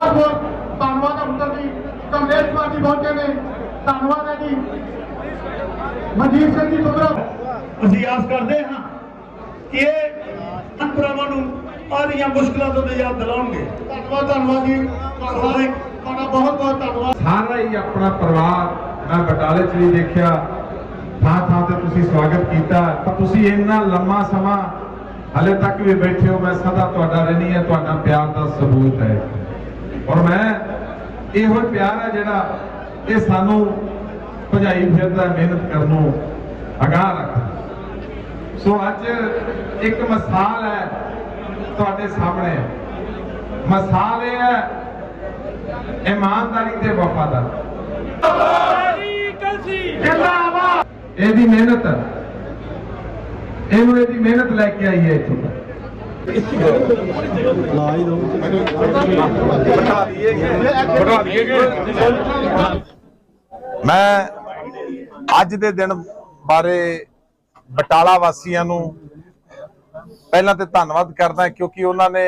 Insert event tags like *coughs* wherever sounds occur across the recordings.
ਬਹੁਤ ਧੰਨਵਾਦ ਹੈ ਜੀ ਕਮਲੇਸ਼ ਕੁਮਾਰ ਜੀ ਪਹੁੰਚੇ ਨੇ ਧੰਨਵਾਦ ਹੈ ਜੀ ਮਨਜੀਤ ਸਿੰਘ ਜੀ ਤੁਗਰਾ ਅਸੀਂ ਆਸ ਕਰਦੇ ਹਾਂ ਕਿ ਇਹ ਅੰਤਰਾਵਾਂ ਨੂੰ ਆਦੀਆਂ ਮੁਸ਼ਕਲਾਂ ਤੋਂ ਨਿਜਾਤ ਦਿਲਾਉਣਗੇ। ਧੰਨਵਾਦ ਧੰਨਵਾਦ ਜੀ। ਤੁਹਾਡਾ ਤੁਹਾਡਾ ਬਹੁਤ ਬਹੁਤ ਧੰਨਵਾਦ। ਸਾਰਾ ਹੀ ਆਪਣਾ ਪਰਿਵਾਰ ਮੈਂ ਬਟਾਲੇ 'ਚ ਵੀ ਦੇਖਿਆ। ਥਾਂ ਥਾਂ ਤੇ ਤੁਸੀਂ ਸਵਾਗਤ ਕੀਤਾ। ਤੁਸੀਂ ਇੰਨਾ ਲੰਮਾ ਸਮਾਂ ਹਲੇ ਤੱਕ ਵੀ ਬੈਠੇ ਹੋ ਮੈਂ ਸਦਾ ਤੁਹਾਡਾ ਰਹਿਣੀ ਹੈ ਤੁਹਾਡਾ ਪਿਆਰ ਦਾ ਸਬੂਤ ਹੈ। ਔਰ ਮੈਂ ਇਹੋ ਪਿਆਰ ਹੈ ਜਿਹੜਾ ਇਹ ਸਾਨੂੰ ਭਜਾਈ ਫਿਰਦਾ ਮਿਹਨਤ ਕਰਨ ਨੂੰ ਅਗਾਹ ਰੱਖਦਾ। ਸੋ ਅੱਜ ਇੱਕ ਮਿਸਾਲ ਹੈ ਤੁਹਾਡੇ ਸਾਹਮਣੇ। ਮਿਸਾਲ ਇਹ ਹੈ, ਇਮਾਨਦਾਰੀ ਤੇ ਵਫਾਦਾਰੀ। ਜਿੰਦਾਬਾਦ। ਇਹਦੀ ਮਿਹਨਤ ਇਹਨੂੰ ਇਹਦੀ ਮਿਹਨਤ ਲੈ ਕੇ ਆਈ ਹੈ ਇੱਥੋਂ ਤੱਕ ਮੈਂ ਅੱਜ ਦੇ ਦਿਨ ਬਾਰੇ ਬਟਾਲਾ ਵਾਸੀਆਂ ਨੂੰ ਪਹਿਲਾਂ ਤੇ ਧੰਨਵਾਦ ਕਰਦਾ ਕਿਉਂਕਿ ਉਹਨਾਂ ਨੇ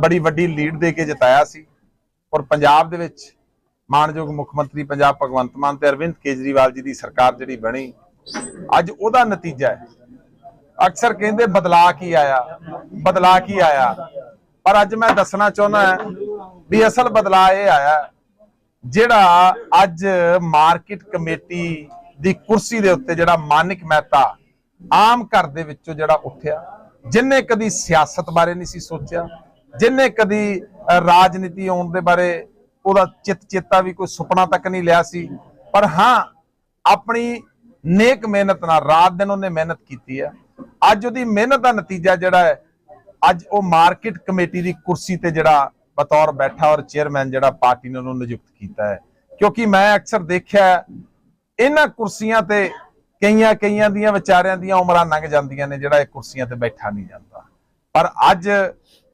ਬੜੀ ਵੱਡੀ ਲੀਡ ਦੇ ਕੇ ਜਿਤਾਇਆ ਸੀ ਔਰ ਪੰਜਾਬ ਦੇ ਵਿੱਚ ਮਾਨਯੋਗ ਮੁੱਖ ਮੰਤਰੀ ਪੰਜਾਬ ਭਗਵੰਤ ਮਾਨ ਤੇ ਅਰਵਿੰਦ ਕੇਜਰੀਵਾਲ ਜੀ ਦੀ ਸਰਕਾਰ ਜਿਹੜੀ ਬਣੀ, ਅੱਜ ਉਹਦਾ ਨਤੀਜਾ ਹੈ। ਅਕਸਰ ਕਹਿੰਦੇ ਬਦਲਾ ਕੀ ਆਇਆ? ਬਦਲਾ ਕੀ ਆਇਆ? ਪਰ ਅੱਜ ਮੈਂ ਦੱਸਣਾ ਚਾਹੁੰਦਾ ਵੀ ਅਸਲ ਬਦਲਾ ਇਹ ਆਇਆ ਜਿਹੜਾ ਅੱਜ ਮਾਰਕੀਟ ਕਮੇਟੀ ਦੀ ਕੁਰਸੀ ਦੇ ਉੱਤੇ ਜਿਹੜਾ ਮਾਨਿਕ ਮਹਿਤਾ ਆਮ ਘਰ ਦੇ ਵਿੱਚੋਂ ਜਿਹੜਾ ਉੱਠਿਆ ਜਿਨਨੇ ਕਦੀ ਸਿਆਸਤ ਬਾਰੇ ਨਹੀਂ ਸੀ ਸੋਚਿਆ ਜਿਨਨੇ ਕਦੀ ਰਾਜਨੀਤੀ ਆਉਣ ਦੇ ਬਾਰੇ ਉਹਦਾ ਚਿੱਤ ਚੇਤਾ ਵੀ ਕੋਈ ਸੁਪਨਾ ਤੱਕ ਨਹੀਂ ਲਿਆ ਸੀ। ਪਰ ਹਾਂ, ਆਪਣੀ ਨੇਕ ਮਿਹਨਤ ਨਾਲ ਰਾਤ ਦਿਨ ਉਹਨੇ ਮਿਹਨਤ ਕੀਤੀ ਹੈ। ਅੱਜ ਉਹਦੀ ਮਿਹਨਤ ਦਾ ਨਤੀਜਾ ਜਿਹੜਾ ਹੈ, ਅੱਜ ਉਹ ਮਾਰਕੀਟ ਕਮੇਟੀ ਦੀ ਕੁਰਸੀ ਤੇ ਜਿਹੜਾ ਬਤੌਰ ਬੈਠਾ ਔਰ ਚੇਅਰਮੈਨ ਜਿਹੜਾ ਪਾਰਟੀ ਨੇ ਉਹਨੂੰ ਨਿਯੁਕਤ ਕੀਤਾ ਹੈ। ਕਿਉਂਕਿ ਮੈਂ ਅਕਸਰ ਦੇਖਿਆ ਇਹਨਾਂ ਕੁਰਸੀਆਂ ਤੇ ਕਈਆਂ ਕਈਆਂ ਦੀਆਂ ਵਿਚਾਰਿਆਂ ਦੀਆਂ ਉਮਰਾਂ ਲੰਘ ਜਾਂਦੀਆਂ ਨੇ, ਜਿਹੜਾ ਇਹ ਕੁਰਸੀਆਂ ਤੇ ਬੈਠਾ ਨਹੀਂ ਜਾਂਦਾ। ਪਰ ਅੱਜ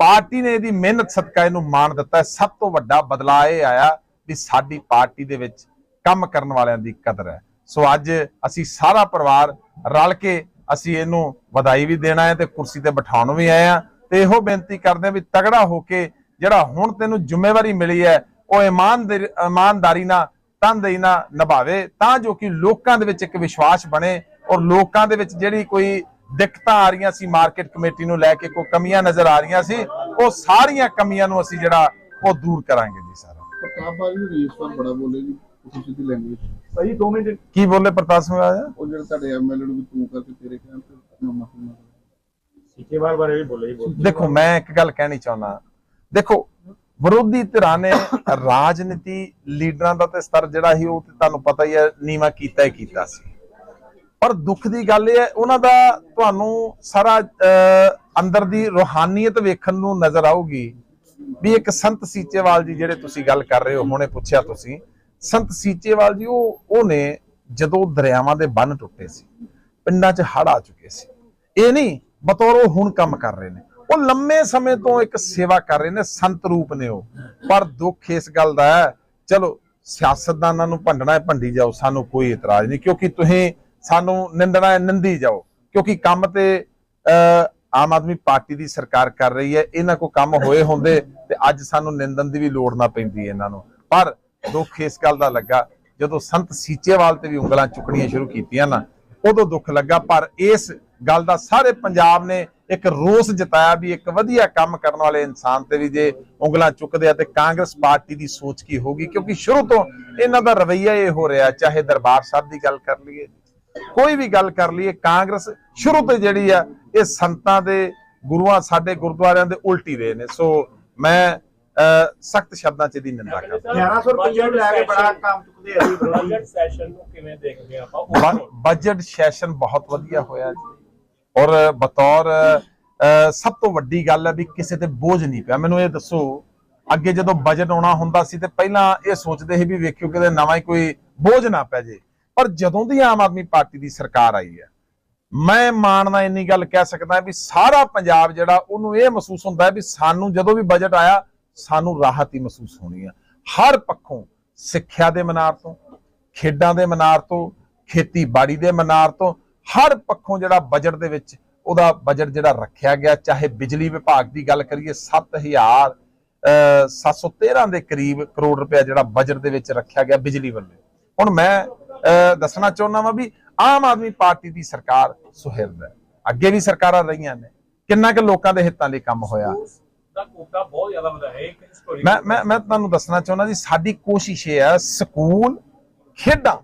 ਪਾਰਟੀ ਨੇ ਇਹਦੀ ਮਿਹਨਤ ਸਦਕਾ ਇਹਨੂੰ ਮਾਣ ਦਿੱਤਾ ਸਭ ਤੋਂ ਵੱਡਾ ਬਦਲਾਅ ਇਹ ਆਇਆ ਵੀ ਸਾਡੀ ਪਾਰਟੀ ਦੇ ਵਿੱਚ ਕੰਮ ਕਰਨ ਵਾਲਿਆਂ ਦੀ ਕਦਰ ਹੈ। ਸੋ ਅੱਜ ਅਸੀਂ ਸਾਰਾ ਪਰਿਵਾਰ ਰਲ ਕੇ ਅਸੀਂ ਇਹਨੂੰ ਵਧਾਈ ਵੀ ਦੇਣਾ ਹੈ ਤੇ ਕੁਰਸੀ ਤੇ ਬਿਠਾਉਣ ਵੀ ਆਏ ਆ ਤੇ ਇਹੋ ਬੇਨਤੀ ਕਰਦੇ ਆ ਵੀ ਤਗੜਾ ਹੋ ਕੇ ਜਿਹੜਾ ਹੁਣ ਤੈਨੂੰ ਜ਼ਿੰਮੇਵਾਰੀ ਮਿਲੀ ਹੈ, ਉਹ ਇਮਾਨਦਾਰੀ ਇਮਾਨਦਾਰੀ ਨਾਲ ਤਨਦੇਹੀ ਨਾਲ ਨਿਭਾਵੇ, ਤਾਂ ਜੋ ਕਿ ਲੋਕਾਂ ਦੇ ਵਿੱਚ ਇੱਕ ਵਿਸ਼ਵਾਸ ਬਣੇ ਔਰ ਲੋਕਾਂ ਦੇ ਵਿੱਚ ਜਿਹੜੀ ਕੋਈ ਦਿੱਕਤਾਂ ਆ ਰਹੀਆਂ ਸੀ ਮਾਰਕੀਟ ਕਮੇਟੀ ਨੂੰ ਲੈ ਕੇ, ਕੋਈ ਕਮੀਆਂ ਨਜ਼ਰ ਆ ਰਹੀਆਂ ਸੀ, ਉਹ ਸਾਰੀਆਂ ਕਮੀਆਂ ਨੂੰ ਅਸੀਂ ਜਿਹੜਾ ਉਹ ਦੂਰ ਕਰਾਂਗੇ ਜੀ ਸਾਰਾ। ਪ੍ਰਤਾਪ ਬਾਜੀ ਨੂੰ ਰੇਸ ਪਰ ਬੜਾ ਬੋਲੇ ਜੀ। ਤੁਸੀਂ ਦੀ ਲੈਂਗੁਏਜ ਭਾਈ 2 ਮਿੰਟ। ਕੀ ਬੋਲੇ ਪ੍ਰਤਾਪ ਸਿੰਘ ਆਇਆ ਉਹ ਜਿਹੜਾ ਤੁਹਾਡੇ ਐਮਐਲਏ ਨੂੰ ਵੀ ਤੂੰ ਕਰਕੇ ਤੇਰੇ ਕਹਿਣ ਤੇ ਆਪਣਾ ਮਾਫੀ ਸਿੱਕੇਵਾਲ ਬਾਰੇ ਵੀ ਬੋਲੇ ਜੀ ਬਹੁਤ ਦੇਖੋ ਮੈਂ ਇੱਕ ਗੱਲ ਕਹਿਣੀ ਚਾਹੁੰਦਾ। ਦੇਖੋ ਵਿਰੋਧੀ ਧਿਰਾਂ ਨੇ *coughs* ਰਾਜਨੀਤੀ ਲੀਡਰਾਂ ਦਾ ਤੇ ਸਤਰ ਜਿਹੜਾ ਸੀ ਉਹ ਤੇ ਤੁਹਾਨੂੰ ਪਤਾ ਹੀ ਹੈ ਨੀਵਾ ਕੀਤਾ ਹੀ ਕੀਤਾ ਸੀ। ਪਰ ਦੁੱਖ ਦੀ ਗੱਲ ਇਹ ਹੈ ਉਹਨਾਂ ਦਾ ਤੁਹਾਨੂੰ ਸਾਰਾ ਅਹ, ਅੰਦਰ ਦੀ ਰੋਹਾਨੀਅਤ ਵੇਖਣ ਨੂੰ ਨਜ਼ਰ ਆਊਗੀ ਵੀ ਇੱਕ ਸੰਤ ਸੀਚੇਵਾਲ ਜੀ ਜਿਹੜੇ ਤੁਸੀਂ ਗੱਲ ਕਰ ਰਹੇ ਹੋ ਹੁਣੇ ਪੁੱਛਿਆ ਤੁਸੀਂ ਸੰਤ ਸੀਚੇਵਾਲ ਜੀ ਉਹ ਉਹਨੇ ਜਦੋਂ ਦਰਿਆਵਾਂ ਦੇ ਬੰਨ ਟੁੱਟੇ ਸੀ ਪਿੰਡਾਂ 'ਚ ਹੜ ਆ ਚੁੱਕੇ ਸੀ। ਇਹ ਨਹੀਂ ਬਤੌਰ ਉਹ ਹੁਣ ਕੰਮ ਕਰ ਰਹੇ ਨੇ। ਉਹ ਲੰਮੇ ਸਮੇਂ ਤੋਂ ਇੱਕ ਸੇਵਾ ਕਰ ਰਹੇ ਨੇ ਸੰਤ ਰੂਪ ਨੇ ਉਹ। ਪਰ ਦੁੱਖ ਇਸ ਗੱਲ ਦਾ ਹੈ ਚਲੋ ਸਿਆਸਤਦਾਨਾਂ ਨੂੰ ਭੰਡਣਾ ਹੈ ਭੰਡੀ ਜਾਓ ਸਾਨੂੰ ਕੋਈ ਇਤਰਾਜ਼ ਨਹੀਂ ਕਿਉਂਕਿ ਤੁਸੀਂ ਸਾਨੂੰ ਨਿੰਦਣਾ ਹੈ ਨਿੰਦੀ ਜਾਓ। ਕਿਉਂਕਿ ਕੰਮ ਤੇ ਅਹ, ਆਮ ਆਦਮੀ ਪਾਰਟੀ ਦੀ ਸਰਕਾਰ ਕਰ ਰਹੀ ਹੈ ਇਹਨਾਂ ਕੋ ਕੰਮ ਹੋਏ ਹੁੰਦੇ ਤੇ ਅੱਜ ਸਾਨੂੰ ਨਿੰਦਣ ਦੀ ਵੀ ਲੋੜ ਨਾ ਪੈਂਦੀ ਇਹਨਾਂ ਨੂੰ। ਪਰ ਦੁੱਖ ਇਸ ਗੱਲ ਦਾ ਲੱਗਾ, ਜਦੋਂ ਸੰਤ ਸੀਚੇਵਾਲ ਤੇ ਵੀ ਉਂਗਲਾਂ ਚੁੱਕਣੀਆਂ ਸ਼ੁਰੂ ਕੀਤੀਆਂ ਨਾ, ਉਦੋਂ ਦੁੱਖ ਲੱਗਾ, ਪਰ ਇਸ ਗੱਲ ਦਾ ਸਾਰੇ ਪੰਜਾਬ ਨੇ ਇੱਕ ਰੋਸ ਜਤਾਇਆ ਵੀ ਇੱਕ ਵਧੀਆ ਕੰਮ ਕਰਨ ਵਾਲੇ ਇਨਸਾਨ ਤੇ ਵੀ ਜੇ ਉਂਗਲਾਂ ਚੁੱਕਦੇ ਆ ਤੇ ਕਾਂਗਰਸ ਪਾਰਟੀ ਦੀ ਸੋਚ ਕੀ ਹੋਗੀ ਕਿਉਂਕਿ ਸ਼ੁਰੂ ਤੋਂ ਇਹਨਾਂ ਦਾ ਰਵੱਈਆ ਇਹ ਹੋ ਰਿਹਾ, ਚਾਹੇ ਦਰਬਾਰ ਸਾਹਿਬ ਦੀ ਗੱਲ ਕਰ ਲਈਏ, ਕੋਈ ਵੀ ਗੱਲ ਕਰ ਲਈਏ, ਕਾਂਗਰਸ ਸ਼ੁਰੂ ਤੋਂ ਜਿਹੜੀ ਆ, ਇਹ ਸੰਤਾਂ ਦੇ ਗੁਰੂਆਂ ਸਾਡੇ ਗੁਰਦੁਆਰਿਆਂ ਦੇ ਉਲਟੀ ਰਹੇ ਨੇ। ਸੋ ਮੈਂ ਸਖਤ ਸ਼ਬਦਾਂ 'ਚ ਇਹਦੀ ਨਿੰਦਾ ਕਰਦਾ 1100 ਰੁਪਏ ਲੈ ਕੇ ਬੜਾ ਕੰਮ ਚੁੱਕਦੇ ਜੀ। ਬਜਟ ਸੈਸ਼ਨ ਨੂੰ ਕਿਵੇਂ ਦੇਖਦੇ ਆਪਾਂ? ਬਜਟ ਸੈਸ਼ਨ ਬਹੁਤ ਵਧੀਆ ਹੋਇਆ ਜੀ। ਔਰ ਬਤੌਰ ਸਭ ਤੋਂ ਵੱਡੀ ਗੱਲ ਹੈ ਵੀ ਕਿਸੇ ਤੇ ਬੋਝ ਨਹੀਂ ਪਿਆ। ਮੈਨੂੰ ਇਹ ਦੱਸੋ ਅੱਗੇ ਜਦੋਂ ਬਜਟ ਆਉਣਾ ਹੁੰਦਾ ਸੀ ਤੇ ਪਹਿਲਾਂ ਇਹ ਸੋਚਦੇ ਸੀ ਵੀ ਵੇਖਿਓ ਕਿਤੇ ਨਵਾਂ ਹੀ ਕੋਈ ਬੋਝ ਨਾ ਪੈ ਜੇ। ਪਰ ਜਦੋਂ ਦੀ ਆਮ ਆਦਮੀ ਪਾਰਟੀ ਦੀ ਸਰਕਾਰ ਆਈ ਹੈ ਮੈਂ ਮਾਣ ਨਾਲ ਇੰਨੀ ਗੱਲ ਕਹਿ ਸਕਦਾ ਵੀ ਸਾਰਾ ਪੰਜਾਬ ਜਿਹੜਾ ਉਹਨੂੰ ਇਹ ਮਹਿਸੂਸ ਹੁੰਦਾ ਹੈ ਵੀ ਸਾਨੂੰ ਜਦੋਂ ਵੀ ਬਜਟ ਆਇਆ ਸਾਨੂੰ ਰਾਹਤ ਹੀ ਮਹਿਸੂਸ ਹੋਣੀ ਆ। ਹਰ ਪੱਖੋਂ ਸਿੱਖਿਆ ਦੇ ਮਨਾਰ ਤੋਂ, ਖੇਡਾਂ ਦੇ ਮਨਾਰ ਤੋਂ, ਖੇਤੀਬਾੜੀ ਦੇ ਮਨਾਰ ਤੋਂ, ਹਰ ਪੱਖੋਂ ਜਿਹੜਾ ਬਜਟ ਦੇ ਵਿੱਚ ਉਹਦਾ ਬਜਟ ਜਿਹੜਾ ਰੱਖਿਆ ਗਿਆ, ਚਾਹੇ ਬਿਜਲੀ ਵਿਭਾਗ ਦੀ ਗੱਲ ਕਰੀਏ 7000 ਅਹ 713 ਦੇ ਕਰੀਬ ਕਰੋੜ ਰੁਪਏ ਜਿਹੜਾ ਬਜਟ ਦੇ ਵਿੱਚ ਰੱਖਿਆ ਗਿਆ ਬਿਜਲੀ ਵੱਲੋਂ। ਹੁਣ ਮੈਂ, ਅਹ, ਦੱਸਣਾ ਚਾਹੁੰਦਾ ਵਾਂ ਵੀ ਆਮ ਆਦਮੀ ਪਾਰਟੀ ਦੀ ਸਰਕਾਰ ਸੁਹਿਰਦ ਹੈ। ਅੱਗੇ ਵੀ ਸਰਕਾਰਾਂ ਰਹੀਆਂ ਨੇ। ਕਿੰਨਾ ਕੁ ਲੋਕਾਂ ਦੇ ਹਿੱਤਾਂ ਲਈ ਕੰਮ ਹੋਇਆ? ਦਾ ਕੋਟਾ ਬਹੁਤ ਜ਼ਿਆਦਾ ਵਧਾਇਆ ਹੈ ਇੱਕ ਹਿਸਟੋਰੀ ਮੈਂ ਮੈਂ ਮੈਂ ਤੁਹਾਨੂੰ ਦੱਸਣਾ ਚਾਹੁੰਦਾ ਜੀ ਸਾਡੀ ਕੋਸ਼ਿਸ਼ ਇਹ ਹੈ ਸਕੂਲ ਖੇਡਾਂ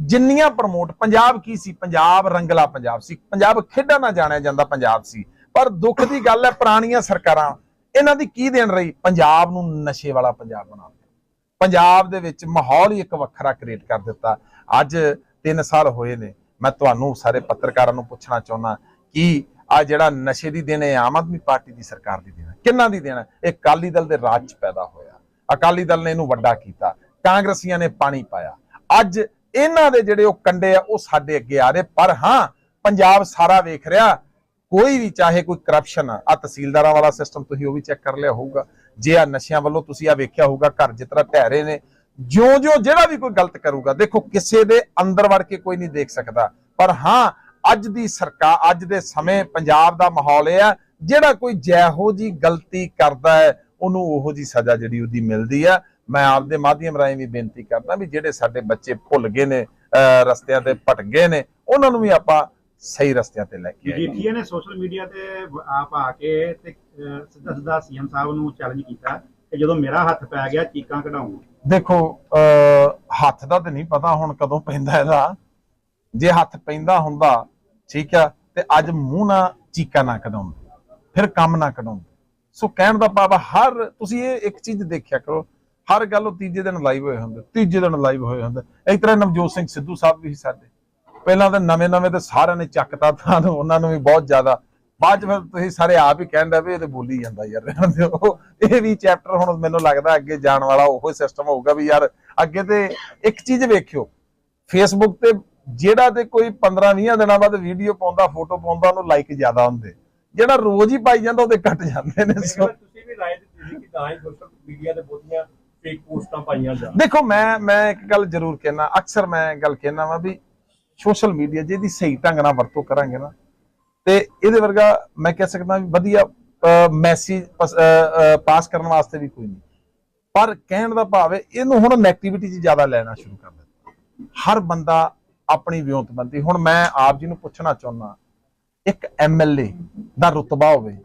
ਜਿੰਨੀਆਂ ਪ੍ਰਮੋਟ ਪੰਜਾਬ ਕੀ ਸੀ? ਪੰਜਾਬ ਰੰਗਲਾ ਪੰਜਾਬ ਸੀ। ਪੰਜਾਬ ਖੇਡਾਂ ਨਾਲ ਜਾਣਿਆ ਜਾਂਦਾ ਪੰਜਾਬ ਸੀ। ਪਰ ਦੁੱਖ ਦੀ ਗੱਲ ਹੈ ਪੁਰਾਣੀਆਂ ਸਰਕਾਰਾਂ ਇਹਨਾਂ ਦੀ ਕੀ ਦੇਣ ਰਹੀ? ਪੰਜਾਬ ਨੂੰ ਨਸ਼ੇ ਵਾਲਾ ਪੰਜਾਬ ਬਣਾ ਦਿੱਤਾ। ਪੰਜਾਬ ਦੇ ਵਿੱਚ ਮਾਹੌਲ ਹੀ ਇੱਕ ਵੱਖਰਾ ਕ੍ਰੀਏਟ ਕਰ ਦਿੱਤਾ। ਅੱਜ 3 ਸਾਲ ਹੋਏ ਨੇ। ਮੈਂ ਤੁਹਾਨੂੰ ਸਾਰੇ ਪੱਤਰਕਾਰਾਂ ਨੂੰ ਪੁੱਛਣਾ ਚਾਹੁੰਦਾ ਕਿ ਆ ਜਿਹੜਾ ਨਸ਼ੇ ਦੀ ਦੇਣ ਹੈ ਆਮ ਆਦਮੀ ਪਾਰਟੀ ਦੀ ਸਰਕਾਰ ਦੀ ਦੇਣ ਕਿੰਨਾ ਦੀ ਦੇਣਾ? ਇਹ ਅਕਾਲੀ ਦਲ ਦੇ ਰਾਜ ਚ ਪੈਦਾ ਹੋਇਆ। ਅਕਾਲੀ ਦਲ ਨੇ ਇਹਨੂੰ ਵੱਡਾ ਕੀਤਾ। ਕਾਂਗਰਸੀਆਂ ਨੇ ਪਾਣੀ ਪਾਇਆ। ਅੱਜ ਇਹਨਾਂ ਦੇ ਜਿਹੜੇ ਉਹ ਕੰਡੇ ਆ, ਉਹ ਸਾਡੇ ਅੱਗੇ ਆ ਰਹੇ। ਪਰ ਹਾਂ, ਪੰਜਾਬ ਸਾਰਾ ਵੇਖ ਰਿਹਾ। ਕੋਈ ਵੀ ਚਾਹੇ ਕੋਈ ਕਰਪਸ਼ਨ ਆ, ਆਹ ਤਹਿਸੀਲਦਾਰਾਂ ਵਾਲਾ ਸਿਸਟਮ ਤੁਸੀਂ ਉਹ ਵੀ ਚੈੱਕ ਕਰ ਲਿਆ ਹੋਊਗਾ। ਜੇ ਆ ਨਸ਼ਿਆਂ ਵੱਲੋਂ ਤੁਸੀਂ ਆ ਵੇਖਿਆ ਹੋਊਗਾ, ਘਰ ਜਿਸ ਤਰ੍ਹਾਂ ਢਹਿ ਰਹੇ ਨੇ ਜਿਉਂ ਜਿਉਂ ਜਿਹੜਾ ਵੀ ਕੋਈ ਗਲਤ ਕਰੂਗਾ, ਦੇਖੋ ਕਿਸੇ ਦੇ ਅੰਦਰ ਵੜ ਕੇ ਕੋਈ ਨਹੀਂ ਦੇਖ ਸਕਦਾ। ਪਰ ਹਾਂ, ਅੱਜ ਦੀ ਸਰਕਾਰ ਅੱਜ ਦੇ ਸਮੇਂ ਪੰਜਾਬ ਦਾ ਮਾਹੌਲ ਇਹ ਆ ਜਿਹੜਾ ਕੋਈ ਜੈਹੋ ਜੀ ਗਲਤੀ ਕਰਦਾ ਹੈ ਉਹਨੂੰ ਉਹੋ ਜੀ ਸਜ਼ਾ ਜਿਹੜੀ ਉਹਦੀ ਮਿਲਦੀ ਆ। ਮੈਂ ਆਪਦੇ ਮਾਧਿਅਮ ਰਾਹੀਂ ਵੀ ਬੇਨਤੀ ਕਰਦਾ ਵੀ ਜਿਹੜੇ ਸਾਡੇ ਬੱਚੇ ਭੁੱਲ ਗਏ ਨੇ ਰਸਤਿਆਂ ਤੇ ਭਟਕ ਗਏ ਨੇ ਉਹਨਾਂ ਨੂੰ ਵੀ ਆਪਾਂ ਸਹੀ ਰਸਤਿਆਂ ਤੇ ਲੈ ਕੇ ਆਈਏ। ਮਜੀਠੀਆ ਨੇ ਸੋਸ਼ਲ ਮੀਡੀਆ ਤੇ ਆਪ ਆ ਕੇ ਤੇ ਸਿੱਧਾ ਸਿੱਧਾ ਸੀਐਮ ਸਾਹਿਬ ਨੂੰ ਚੈਲੰਜ ਕੀਤਾ ਕਿ ਜਦੋਂ ਮੇਰਾ ਹੱਥ ਪੈ ਗਿਆ ਚੀਕਾਂ ਕਢਾਉਂਗਾ ਦੇਖੋ ਹੱਥ ਦਾ ਤੇ ਨਹੀਂ ਪਤਾ ਹੁਣ ਕਦੋਂ ਪੈਂਦਾ ਇਹਦਾ। ਜੇ ਹੱਥ ਪੈਂਦਾ ਹੁੰਦਾ ਠੀਕ ਆ ਤੇ ਅੱਜ ਮੂੰਹ ਨਾ ਚੀਕਾ ਨਾ ਕਢਾਉਂਦੇ ਫਿਰ ਕੰਮ ਨਾ ਕਢਾਉਂਦੇ। ਸੋ ਕਹਿਣ ਦਾ ਭਾਵ ਹਰ ਤੁਸੀਂ ਇਹ ਇੱਕ ਚੀਜ਼ ਦੇਖਿਆ ਕਰੋ, ਹਰ ਗੱਲ ਉਹ ਤੀਜੇ ਦਿਨ ਲਾਈਵ ਹੋਏ ਹੁੰਦੇ, ਤੀਜੇ ਦਿਨ ਲਾਈਵ ਹੋਏ ਹੁੰਦੇ। ਇਸ ਤਰ੍ਹਾਂ ਨਵਜੋਤ ਸਿੰਘ ਸਿੱਧੂ ਸਾਹਿਬ ਵੀ ਸੀ ਸਾਡੇ। ਪਹਿਲਾਂ ਤਾਂ ਨਵੇਂ ਨਵੇਂ ਤੇ ਸਾਰਿਆਂ ਨੇ ਚੱਕਤਾ ਤਾਂ ਉਹਨਾਂ ਨੂੰ ਵੀ ਬਹੁਤ ਜ਼ਿਆਦਾ। ਬਾਅਦ ਚ ਫਿਰ ਤੁਸੀਂ ਸਾਰੇ ਆਪ ਹੀ ਕਹਿੰਦੇ ਵੀ ਇਹ ਤੇ ਬੋਲੀ ਜਾਂਦਾ ਯਾਰ, ਰਹਿਣ ਦਿਓ। ਇਹ ਵੀ ਚੈਪਟਰ ਹੁਣ ਮੈਨੂੰ ਲੱਗਦਾ ਅੱਗੇ ਜਾਣ ਵਾਲਾ ਉਹੋ ਸਿਸਟਮ ਹੋਊਗਾ ਵੀ ਯਾਰ ਅੱਗੇ ਤੇ ਇੱਕ ਚੀਜ਼ ਵੇਖਿਓ ਫੇਸਬੁੱਕ ਤੇ ਜਿਹੜਾ ਤੇ ਕੋਈ 15 20 ਦਿਨਾਂ ਬਾਅਦ ਵੀਡੀਓ ਪਾਉਂਦਾ ਫੋਟੋ ਪਾਉਂਦਾ, ਉਹਨੂੰ ਲਾਈਕ ਜ਼ਿਆਦਾ ਹੁੰਦੇ। ਜਿਹੜਾ ਰੋਜ਼ ਹੀ ਪਾਈ ਜਾਂਦਾ ਉਹਦੇ ਘਟ ਜਾਂਦੇ ਨੇ ਸੋ ਤੁਸੀਂ ਵੀ ਰਾਏ ਦਿੱਤੀ ਸੀ ਕਿ ਤਾਂ ਹੀ ਸੋਸ਼ਲ ਮੀਡੀਆ ਤੇ ਬਹੁਤੀਆਂ ਫੇਕ ਪੋਸਟਾਂ ਪਾਈਆਂ ਜਾ ਦੇਖੋ ਮੈਂ ਮੈਂ ਇੱਕ ਗੱਲ ਜ਼ਰੂਰ ਕਹਿਣਾ ਅਕਸਰ ਮੈਂ ਗੱਲ ਕਹਿਣਾ ਵਾ ਵੀ ਸੋਸ਼ਲ ਮੀਡੀਆ ਜਿਹਦੀ ਸਹੀ ਢੰਗ ਨਾਲ ਵਰਤੋਂ ਕਰਾਂਗੇ ਨਾ ਤੇ ਇਹਦੇ ਵਰਗਾ ਮੈਂ ਕਹਿ ਸਕਦਾ ਵੀ ਵਧੀਆ ਮੈਸੇਜ ਪਾਸ ਕਰਨ ਵਾਸਤੇ ਵੀ ਕੋਈ ਨਹੀਂ। ਪਰ ਕਹਿਣ ਦਾ ਭਾਵ ਹੈ ਇਹਨੂੰ ਹੁਣ ਨੈਗੇਟਿਵਿਟੀ 'ਚ ਜ਼ਿਆਦਾ ਲੈਣਾ ਸ਼ੁਰੂ ਕਰ ਦਿੱਤਾ। ਹਰ ਬੰਦਾ ਆਪਣੀ ਵਿਉਂਤਬੰਦੀ ਹੁਣ ਮੈਂ ਆਪ ਜੀ ਨੂੰ ਪੁੱਛਣਾ ਚਾਹੁੰਦਾ ਇੱਕ ਐਮਐਲਏ ਦਾ ਰੁਤਬਾ ਹੋਵੇ।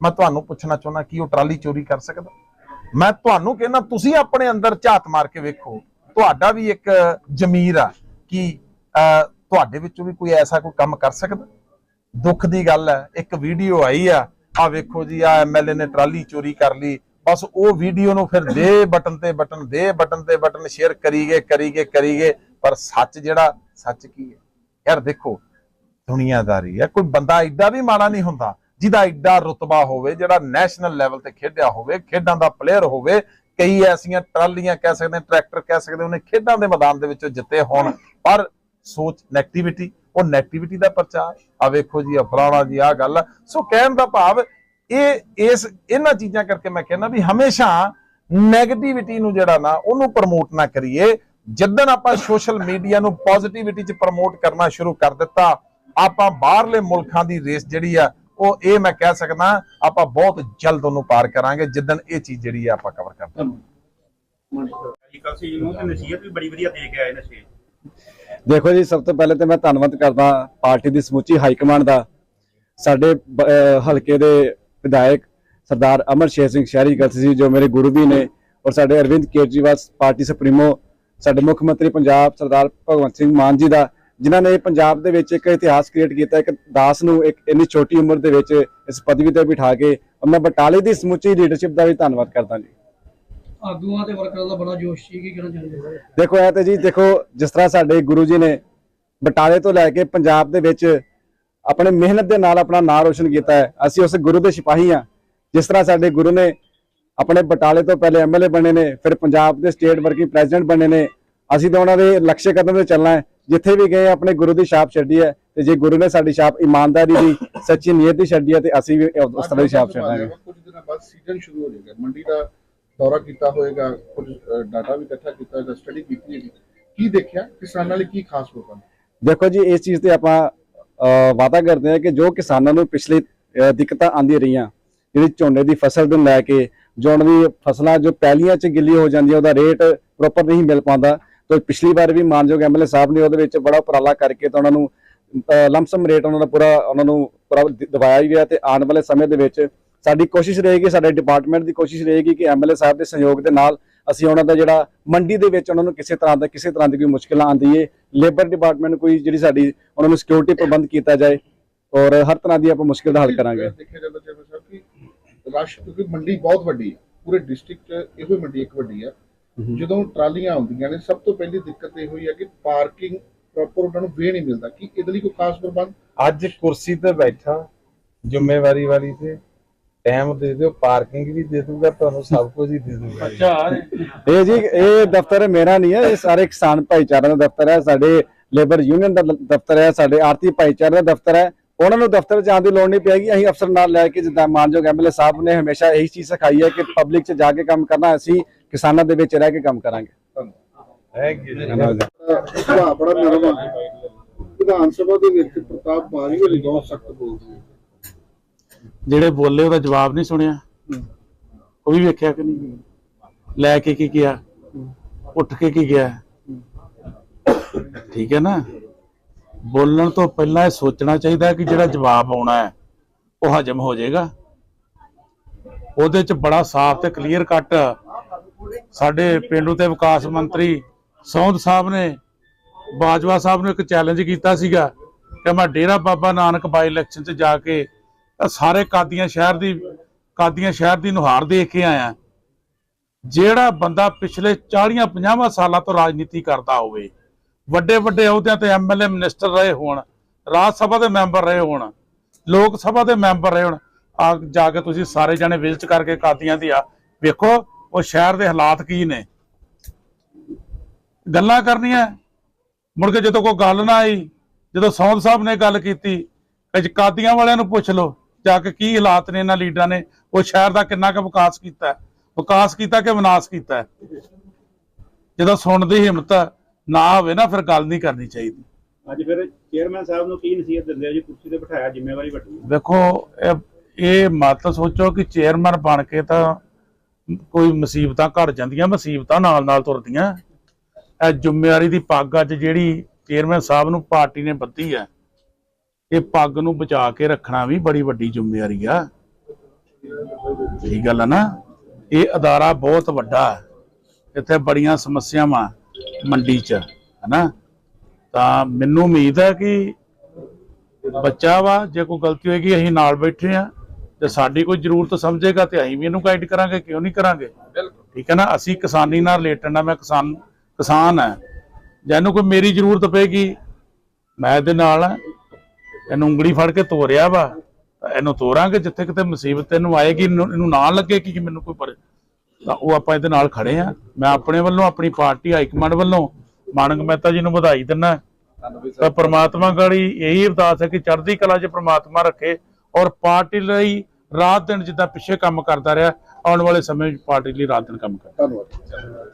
ਮੈਂ ਤੁਹਾਨੂੰ ਪੁੱਛਣਾ ਚਾਹੁੰਦਾ ਕਿ ਉਹ ਟਰਾਲੀ ਚੋਰੀ ਕਰ ਸਕਦਾ? ਮੈਂ ਤੁਹਾਨੂੰ ਕਹਿੰਦਾ, ਤੁਸੀਂ ਆਪਣੇ ਅੰਦਰ ਝਾਤ ਮਾਰ ਕੇ ਵੇਖੋ। ਤੁਹਾਡਾ ਵੀ ਇੱਕ ਜ਼ਮੀਰ ਆ ਕਿ ਤੁਹਾਡੇ ਵਿੱਚੋਂ ਵੀ ਕੋਈ ਐਸਾ ਕੋਈ ਕੰਮ ਕਰ ਸਕਦਾ? ਦੁੱਖ ਦੀ ਗੱਲ ਹੈ, ਇੱਕ ਵੀਡੀਓ ਆਈ ਆ। ਆ ਵੇਖੋ ਜੀ, ਆ ਐਮਐਲਏ ਨੇ ਟਰਾਲੀ ਚੋਰੀ ਕਰ ਲਈ। ਬਸ ਉਹ ਵੀਡੀਓ ਨੂੰ ਫਿਰ ਦੇ ਬਟਨ ਤੇ ਬਟਨ, ਦੇ ਬਟਨ ਤੇ ਬਟਨ, ਸ਼ੇਅਰ ਕਰੀ ਗਏ ਕਰੀ ਗਏ ਕਰੀ ਗਏ ਪਰ ਸੱਚ ਜਿਹੜਾ, ਸੱਚ ਕੀ ਹੈ? ਯਾਰ ਦੇਖੋ ਦੁਨੀਆਦਾਰੀ ਹੈ। ਕੋਈ ਬੰਦਾ ਐਡਾ ਵੀ ਮਾੜਾ ਨਹੀਂ ਹੁੰਦਾ ਜਿਹਦਾ ਐਡਾ ਰੁਤਬਾ ਹੋਵੇ, ਜਿਹੜਾ ਨੈਸ਼ਨਲ ਲੈਵਲ ਤੇ ਖੇਡਿਆ ਹੋਵੇ, ਖੇਡਾਂ ਦਾ ਪਲੇਅਰ ਹੋਵੇ, ਕਈ ਐਸੀਆਂ ਟਰਾਲੀਆਂ ਕਹਿ ਸਕਦੇ ਟਰੈਕਟਰ ਕਹਿ ਸਕਦੇ, ਉਹਨੇ ਖੇਡਾਂ ਦੇ ਮੈਦਾਨ ਦੇ ਵਿੱਚੋਂ ਜਿੱਤੇ ਹੋਣ। ਪਰ ਸੋਚ ਨੈਗੇਟਿਵਿਟੀ ਉਹ ਨੈਗੇਟਿਵਿਟੀ ਦਾ ਪ੍ਰਚਾਰ। ਆ ਵੇਖੋ ਜੀ ਆ ਫਲਾਣਾ ਜੀ ਆ ਗੱਲ। ਆ। ਸੋ ਕਹਿਣ ਦਾ ਭਾਵ, ਇਹ, ਇਸ, ਇਹਨਾਂ ਚੀਜ਼ਾਂ ਕਰਕੇ ਮੈਂ ਕਹਿੰਦਾ ਵੀ ਹਮੇਸ਼ਾ ਨੈਗੇਟਿਵਿਟੀ ਨੂੰ ਜਿਹੜਾ ਨਾ, ਉਹਨੂੰ ਪ੍ਰਮੋਟ ਨਾ ਕਰੀਏ। ਜਿੱਦਣ ਆਪਾਂ ਸੋਸ਼ਲ ਮੀਡੀਆ ਨੂੰ ਪੋਜ਼ਿਟਿਵਿਟੀ ਚ ਪ੍ਰਮੋਟ ਕਰਨਾ ਸ਼ੁਰੂ ਕਰ ਦਿੱਤਾ ਆਪਾਂ ਬਾਹਰਲੇ ਮੁਲਕਾਂ ਦੀ ਰੇਸ ਜਿਹੜੀ ਆ ਉਹ ਇਹ ਮੈਂ ਕਹਿ ਸਕਦਾ ਆਪਾਂ ਬਹੁਤ ਜਲਦ ਉਹਨੂੰ ਪਾਰ ਕਰਾਂਗੇ ਜਿੱਦਣ ਇਹ ਚੀਜ਼ ਜਿਹੜੀ ਆ ਆਪਾਂ ਕਵਰ ਕਰ ਜੀ ਕਲਸੀ ਨੂੰ ਤੇ ਨਸੀਹਤ ਵੀ ਬੜੀ ਵਧੀਆ ਦੇ ਕੇ ਆਏ ਨਸ਼ੇ। ਦੇਖੋ ਜੀ ਸਭ ਤੋਂ ਪਹਿਲੇ ਤੇ ਮੈਂ ਧੰਨਵਾਦ ਕਰਦਾ ਪਾਰਟੀ ਦੀ ਸਮੁੱਚੀ ਹਾਈ ਕਮਾਂਡ ਦਾ। ਸਾਡੇ ਹਲਕੇ ਦੇ ਵਿਧਾਇਕ ਸਰਦਾਰ ਅਮਰ ਸ਼ੇਰ ਸਿੰਘ ਸ਼ਹਿਰੀ ਗਲਤ ਸੀ ਜੋ ਮੇਰੇ ਗੁਰੂ ਵੀ ਨੇ ਔਰ ਸਾਡੇ ਅਰਵਿੰਦ ਕੇਜਰੀਵਾਲ ਪਾਰਟੀ ਸੁਪਰੀਮੋ ਸਾਡੇ ਮੁੱਖ ਮੰਤਰੀ ਪੰਜਾਬ ਸਰਦਾਰ ਭਗਵੰਤ ਸਿੰਘ ਮਾਨ ਜੀ ਦਾ ਜਿਨ੍ਹਾਂ ਨੇ ਪੰਜਾਬ ਦੇ ਵਿੱਚ ਇੱਕ ਇਤਿਹਾਸ ਕ੍ਰੀਏਟ ਕੀਤਾ ਇੱਕ ਦਾਸ ਨੂੰ ਇੱਕ ਇੰਨੀ ਛੋਟੀ ਉਮਰ ਦੇ ਵਿੱਚ ਇਸ ਪਦਵੀ ਤੇ ਬਿਠਾ ਕੇ ਮੈਂ ਬਟਾਲੇ ਦੀ ਸਮੁੱਚੀ ਲੀਡਰਸ਼ਿਪ ਦਾ ਵੀ ਧੰਨਵਾਦ ਕਰਦਾ ਜੀ। ਆਗੂਆਂ ਤੇ ਵਰਕਰਾਂ ਦਾ ਬੜਾ ਜੋਸ਼ ਸੀ ਕੀ ਕਹਿਣਾ ਚਾਹੁੰਦੇ ਦੇਖੋ ਇਹ ਤੇ ਜੀ ਦੇਖੋ ਜਿਸ ਤਰ੍ਹਾਂ ਸਾਡੇ ਗੁਰੂ ਜੀ ਨੇ ਬਟਾਲੇ ਤੋਂ ਲੈ ਕੇ ਪੰਜਾਬ ਦੇ ਵਿੱਚ ਆਪਣੇ ਮਿਹਨਤ ਦੇ ਨਾਲ ਆਪਣਾ ਨਾਂ ਰੋਸ਼ਨ ਕੀਤਾ ਹੈ। ਅਸੀਂ ਉਸ ਗੁਰੂ ਦੇ ਸਿਪਾਹੀ ਹਾਂ। ਜਿਸ ਤਰ੍ਹਾਂ ਸਾਡੇ ਗੁਰੂ ਨੇ ਆਪਣੇ ਬਟਾਲੇ ਤੋਂ ਪਹਿਲੇ ਐਮਐਲਏ ਬਣੇ ਨੇ ਫਿਰ ਪੰਜਾਬ ਦੇ ਸਟੇਟ ਵਰਕਿੰਗ ਪ੍ਰੈਜ਼ੀਡੈਂਟ ਬਣੇ ਨੇ ਅਸੀਂ ਤਾਂ ਉਹਨਾਂ ਦੇ ਲਕਸ਼ੇ ਕਦਮ ਤੇ ਚੱਲਣਾ ਹੈ। ਜਿੱਥੇ ਵੀ ਗਏ ਆਪਣੇ ਗੁਰੂ ਦੀ ਛਾਪ ਛੱਡੀ ਹੈ ਤੇ ਜੇ ਗੁਰੂ ਨੇ ਸਾਡੀ ਛਾਪ ਇਮਾਨਦਾਰੀ ਦੀ ਸੱਚੀ ਨੀਅਤ ਦੀ ਛੱਡੀ ਹੈ ਤੇ ਅਸੀਂ ਵੀ ਉਸ ਤਰ੍ਹਾਂ ਦੀ ਛਾਪ ਛੱਡਾਂਗੇ। ਕੁਝ ਦਿਨਾਂ ਬਾਅਦ ਸੀਜ਼ਨ ਸ਼ੁਰੂ ਹੋ ਜਾਏਗਾ। ਮੰਡੀ ਦਾ ਦੌਰਾ ਕੀਤਾ ਹੋਏਗਾ ਕੁਝ ਡਾਟਾ ਵੀ ਇਕੱਠਾ ਕੀਤਾ ਹੋਏਗਾ ਸਟੱਡੀ ਕੀਤੀ ਹੋਏਗੀ। ਕੀ ਦੇਖਿਆ? ਕਿਸਾਨਾਂ ਲਈ ਕੀ ਖਾਸ ਹੋਗਾ ਦੇਖੋ ਜੀ ਇਸ ਚੀਜ਼ ਤੇ ਆਪਾਂ ਵਾਅਦਾ ਕਰਦੇ ਹਾਂ ਕਿ ਜੋ ਕਿਸਾਨਾਂ ਨੂੰ ਪਿਛਲੀ ਦਿੱਕਤਾਂ ਆਂਦੀ ਰਹੀਆਂ ਜਿਹੜੀ ਝੋਨੇ ਦੀ ਫਸਲ ਤੋਂ ਲੈ ਕੇ ਜੋ ਉਹਨਾਂ ਦੀ ਫਸਲਾਂ ਜੋ ਪਹਿਲੀਆਂ 'ਚ ਗਿੱਲੀ ਹੋ ਜਾਂਦੀਆਂ ਉਹਦਾ ਰੇਟ ਪ੍ਰੋਪਰ ਨਹੀਂ ਮਿਲ ਪਾਉਂਦਾ ਤਾਂ ਪਿਛਲੀ ਵਾਰ ਵੀ ਮਾਨਯੋਗ ਐਮਐਲਏ ਸਾਹਿਬ ਨੇ ਉਹਦੇ ਵਿੱਚ ਬੜਾ ਉਪਰਾਲਾ ਕਰਕੇ ਤਾਂ ਉਹਨਾਂ ਨੂੰ ਲੰਮਸਮ ਰੇਟ ਉਹਨਾਂ ਦਾ ਪੂਰਾ, ਉਹਨਾਂ ਨੂੰ ਦਵਾਇਆ ਹੀ ਗਿਆ ਤੇ ਆਉਣ ਵਾਲੇ ਸਮੇਂ ਦੇ ਵਿੱਚ ਸਾਡੀ ਕੋਸ਼ਿਸ਼ ਰਹੇਗੀ, ਸਾਡੇ ਡਿਪਾਰਟਮੈਂਟ ਦੀ ਕੋਸ਼ਿਸ਼ ਰਹੇਗੀ ਕਿ ਐਮਐਲਏ ਸਾਹਿਬ ਦੇ ਸਹਿਯੋਗ ਦੇ ਨਾਲ ਅਸੀਂ ਉਹਨਾਂ ਦਾ ਜਿਹੜਾ ਮੰਡੀ ਦੇ ਵਿੱਚ ਉਹਨਾਂ ਨੂੰ ਕਿਸੇ ਤਰ੍ਹਾਂ ਦਾ, ਕਿਸੇ ਤਰ੍ਹਾਂ ਦੀ ਕੋਈ ਮੁਸ਼ਕਿਲ ਨਾ ਆਉਂਦੀ ਏ ਲੇਬਰ ਡਿਪਾਰਟਮੈਂਟ ਕੋਈ ਜਿਹੜੀ ਸਾਡੀ ਉਹਨਾਂ ਨੂੰ ਸਿਕਿਉਰਿਟੀ ਪ੍ਰਬੰਧ ਕੀਤਾ ਜਾਏ ਔਰ ਹਰ ਤਰ੍ਹਾਂ ਦੀ ਆਪਾਂ ਮੁਸ਼ਕਿਲ ਦਾ ਹੱਲ ਕਰਾਂਗੇ। ਰਸ਼ ਕਿਉਂਕਿ ਮੰਡੀ ਬਹੁਤ ਵੱਡੀ ਹੈ, ਪੂਰੇ ਡਿਸਟ੍ਰਿਕਟ 'ਚ ਇਹੋ ਮੰਡੀ ਇੱਕ ਵੱਡੀ ਹੈ। ਜਦੋਂ ਟਰਾਲੀਆਂ ਆਉਂਦੀਆਂ ਨੇ ਸਭ ਤੋਂ ਪਹਿਲੀ ਦਿੱਕਤ ਇਹ ਹੋਈ ਹੈ ਕਿ ਪਾਰਕਿੰਗ ਪ੍ਰੋਪਰ ਉਹਨਾਂ ਨੂੰ ਵੇ ਨਹੀਂ ਮਿਲਦਾ ਕਿ ਇਹਦੇ ਲਈ ਕੋਈ ਖਾਸ ਪ੍ਰਬੰਧ? ਅੱਜ ਕੁਰਸੀ ਤੇ ਬੈਠਾ ਜ਼ਿੰਮੇਵਾਰੀ ਵਾਲੀ ਤੇ ਟਾਈਮ ਦੇ ਦਿਓ ਪਾਰਕਿੰਗ ਵੀ ਦੇ ਦੂਗਾ ਤੁਹਾਨੂੰ ਸਭ ਕੁਝ ਹੀ ਦੇ ਦੂਗਾ। ਇਹ ਜੀ ਇਹ ਦਫ਼ਤਰ ਮੇਰਾ ਨਹੀਂ ਹੈ ਇਹ ਸਾਰੇ ਕਿਸਾਨ ਭਾਈਚਾਰਾ ਦਾ ਦਫ਼ਤਰ ਹੈ ਸਾਡੇ ਲੇਬਰ ਯੂਨੀਅਨ ਦਾ ਦਫ਼ਤਰ ਹੈ ਸਾਡੇ ਆਰਤੀ ਭਾਈਚਾਰੇ ਦਾ ਦਫ਼ਤਰ ਹੈ ਉਹਨਾਂ ਨੂੰ ਦਫ਼ਤਰ ਜਾਣ ਦੀ ਲੋੜ ਨਹੀਂ ਪਏਗੀ। ਅਸੀਂ ਅਫਸਰ ਨਾਲ ਲੈ ਕੇ ਜਿੱਦਾਂ ਮਾਨਯੋਗ ਐਮਐਲਏ ਸਾਹਿਬ ਨੇ ਹਮੇਸ਼ਾ ਇਹੀ ਚੀਜ਼ ਸਿਖਾਈ ਹੈ ਕਿ ਪਬਲਿਕ 'ਚ ਜਾ ਕੇ ਕੰਮ ਕਰਨਾ ਅਸੀਂ ਕਿਸਾਨਾਂ ਦੇ ਵਿੱਚ ਰਹਿ ਕੇ ਕੰਮ ਕਰਾਂਗੇ। ਥੈਂਕ ਯੂ ਸੁਭਾਅ ਬੜਾ ਨਰਮ ਹੈ ਵਿਧਾਨ ਸਭਾ ਦੇ ਵਿੱਚ ਪ੍ਰਤਾਪ ਬਾਰੀ ਵਾਲੀ ਬਹੁਤ ਸਖਤ ਬੋਲਦੀ ਹੈ। ਜਿਹੜੇ ਬੋਲੇ ਉਹਦਾ ਜਵਾਬ ਨਹੀਂ ਸੁਣਿਆ। ਉਹ ਵੀ ਵੇਖਿਆ ਕਿ ਨਹੀਂ? ਲੈ ਕੇ ਕੀ ਗਿਆ? ਉੱਠ ਕੇ ਕੀ ਗਿਆ? ਠੀਕ ਹੈ ਨਾ? ਬੋਲਣ ਤੋਂ ਪਹਿਲਾਂ ਇਹ ਸੋਚਣਾ ਚਾਹੀਦਾ ਕਿ ਜਿਹੜਾ ਜਵਾਬ ਆਉਣਾ ਹੈ, ਉਹ ਹਜਮ ਹੋ ਜਾਏਗਾ। ਉਹਦੇ ਚ ਬੜਾ ਸਾਫ਼ ਤੇ ਕਲੀਅਰ ਕੱਟ ਸਾਡੇ ਪਿੰਡੂ ਤੇ ਵਿਕਾਸ ਮੰਤਰੀ ਸੌਂਦ ਸਾਹਿਬ ਨੇ, ਬਾਜਵਾ ਸਾਹਿਬ ਨੂੰ ਇੱਕ ਚੈਲੰਜ ਕੀਤਾ ਸੀਗਾ ਕਿ ਮੈਂ ਡੇਰਾ ਬਾਬਾ ਨਾਨਕ ਬਾਈ ਇਲੈਕਸ਼ਨ 'ਚ ਜਾ ਕੇ ਸਾਰੇ ਕਾਦੀਆਂ ਸ਼ਹਿਰ ਦੀ, ਕਾਦੀਆਂ ਸ਼ਹਿਰ ਦੀ ਨੁਹਾਰ ਦੇਖ ਕੇ ਆਇਆ। ਜਿਹੜਾ ਬੰਦਾ ਪਿਛਲੇ 40 50 ਸਾਲਾਂ ਤੋਂ ਰਾਜਨੀਤੀ ਕਰਦਾ ਹੋਵੇ ਵੱਡੇ ਵੱਡੇ ਅਹੁਦਿਆਂ ਤੇ ਐਮਐਲਏ ਮਿਨਿਸਟਰ ਰਹੇ ਹੋਣ, ਰਾਜ ਸਭਾ ਦੇ ਮੈਂਬਰ ਰਹੇ ਹੋਣ, ਲੋਕ ਸਭਾ ਦੇ ਮੈਂਬਰ ਰਹੇ ਹੋਣ, ਆ ਜਾ ਕੇ ਤੁਸੀਂ ਸਾਰੇ ਜਣੇ ਵਿਜ਼ਿਟ ਕਰਕੇ ਕਾਦੀਆਂ ਦੀ ਆ, ਵੇਖੋ ਉਹ ਸ਼ਹਿਰ ਦੇ ਹਾਲਾਤ ਕੀ ਨੇ। ਗੱਲਾਂ ਕਰਨੀਆਂ, ਮੁੜ ਕੇ ਜਦੋਂ ਕੋਈ ਗੱਲ ਨਾ ਆਈ, ਜਦੋਂ ਸੌਂਦ ਸਾਹਿਬ ਨੇ ਗੱਲ ਕੀਤੀ ਅੱਜ ਕਾਦੀਆਂ ਵਾਲਿਆਂ ਨੂੰ ਪੁੱਛ ਲਓ, ਜਾ ਕੇ ਕੀ ਹਾਲਾਤ ਨੇ ਇਹਨਾਂ ਲੀਡਰਾਂ ਨੇ, ਉਹ ਸ਼ਹਿਰ ਦਾ ਕਿੰਨਾ ਕੁ ਵਿਕਾਸ ਕੀਤਾ ਵਿਕਾਸ ਕੀਤਾ ਕਿ ਵਿਨਾਸ਼ ਕੀਤਾ? ਜਦੋਂ ਸੁਣਦੀ ਹਿੰਮਤ ਨਾ ਹੋਵੇ ਨਾ ਫਿਰ ਗੱਲ ਨਹੀਂ ਕਰਨੀ ਚਾਹੀਦੀ। ਅੱਜ ਫਿਰ ਚੇਅਰਮੈਨ ਸਾਹਿਬ ਨੂੰ ਕੀ ਨਸੀਹਤ ਦਿੰਦੇ ਆ ਜੀ? ਕੁਰਸੀ ਤੇ ਬਿਠਾਇਆ ਜ਼ਿੰਮੇਵਾਰੀ ਵੱਡੀ ਹੈ ਵੇਖੋ ਇਹ ਇਹ ਮਤ ਸੋਚੋ ਕਿ ਚੇਅਰਮੈਨ ਬਣ ਕੇ ਤਾਂ ਕੋਈ ਮੁਸੀਬਤਾਂ ਘਟ ਜਾਂਦੀਆਂ ਮੁਸੀਬਤਾਂ ਨਾਲ ਨਾਲ ਤੁਰਦੀਆਂ। ਇਹ ਜ਼ਿੰਮੇਵਾਰੀ ਦੀ ਪੱਗ ਅੱਜ ਜਿਹੜੀ ਚੇਅਰਮੈਨ ਸਾਹਿਬ ਨੂੰ ਪਾਰਟੀ ਨੇ ਬੱਧੀ ਹੈ ਇਹ ਪੱਗ ਨੂੰ ਬਚਾ ਕੇ ਰੱਖਣਾ ਵੀ ਬੜੀ ਵੱਡੀ ਜ਼ਿੰਮੇਵਾਰੀ ਆ। ਠੀਕ ਗੱਲ ਹੈ ਨਾ? ਇਹ ਅਦਾਰਾ ਬਹੁਤ ਵੱਡਾ। ਹੈ ਇੱਥੇ ਬੜੀਆਂ ਸਮੱਸਿਆਵਾਂ ਮੰਡੀ 'ਚ ਹੈਨਾ? ਤਾਂ ਮੈਨੂੰ ਉਮੀਦ ਹੈ ਕਿ ਬੱਚਾ ਵਾ ਜੇ ਕੋਈ ਗਲਤੀ ਹੋਏਗੀ ਅਸੀਂ ਨਾਲ ਬੈਠੇ ਆ। ਤੇ ਸਾਡੀ ਕੋਈ ਜ਼ਰੂਰਤ ਸਮਝੇਗਾ ਤੇ ਅਸੀਂ ਵੀ ਇਹਨੂੰ ਗਾਈਡ ਕਰਾਂਗੇ ਕਿਉਂ ਨਹੀਂ ਕਰਾਂਗੇ? ਠੀਕ ਹੈ ਨਾ? ਅਸੀਂ ਕਿਸਾਨੀ ਨਾਲ ਰਿਲੇਟਡ ਆ ਮੈਂ ਕਿਸਾਨ ਕਿਸਾਨ ਆ। ਜਿਹਨੂੰ ਕੋਈ ਮੇਰੀ ਜ਼ਰੂਰਤ ਪਏਗੀ ਮੈਂ ਇਹਦੇ ਨਾਲ ਇਹਨੂੰ ਉਂਗਲੀ ਫੜ ਕੇ ਤੋਰਿਆ ਵਾ ਇਹਨੂੰ ਤੋਰਾਂਗੇ ਜਿੱਥੇ ਕਿਤੇ ਮੁਸੀਬਤ ਇਹਨੂੰ ਆਏਗੀ ਇਹਨੂੰ ਇਹਨੂੰ ਨਾ ਲੱਗੇ ਕਿ ਮੈਨੂੰ ਕੋਈ ਪਰ ਤਾਂ ਉਹ ਆਪਾਂ ਇਹਦੇ ਨਾਲ ਖੜੇ ਆ। ਮੈਂ ਆਪਣੇ ਵੱਲੋਂ ਆਪਣੀ ਪਾਰਟੀ ਹਾਈ ਕਮਾਂਡ ਵੱਲੋਂ ਮਾਨਕ ਮਹਿਤਾ ਜੀ ਨੂੰ ਵਧਾਈ ਦਿੰਦਾ। ਤਾਂ ਪ੍ਰਮਾਤਮਾ ਗੜੀ ਇਹੀ ਅਰਦਾਸ ਹੈ ਕਿ ਚੜ੍ਹਦੀ ਕਲਾ 'ਚ ਪ੍ਰਮਾਤਮਾ ਰੱਖੇ ਔਰ ਪਾਰਟੀ ਲਈ ਰਾਤ ਦਿਨ ਜਿੱਦਾਂ ਪਿੱਛੇ ਕੰਮ ਕਰਦਾ ਰਿਹਾ ਆਉਣ ਵਾਲੇ ਸਮੇਂ ਵਿੱਚ ਪਾਰਟੀ ਲਈ ਰਾਤ ਦਿਨ ਕੰਮ ਕਰੇ। ਧੰਨਵਾਦ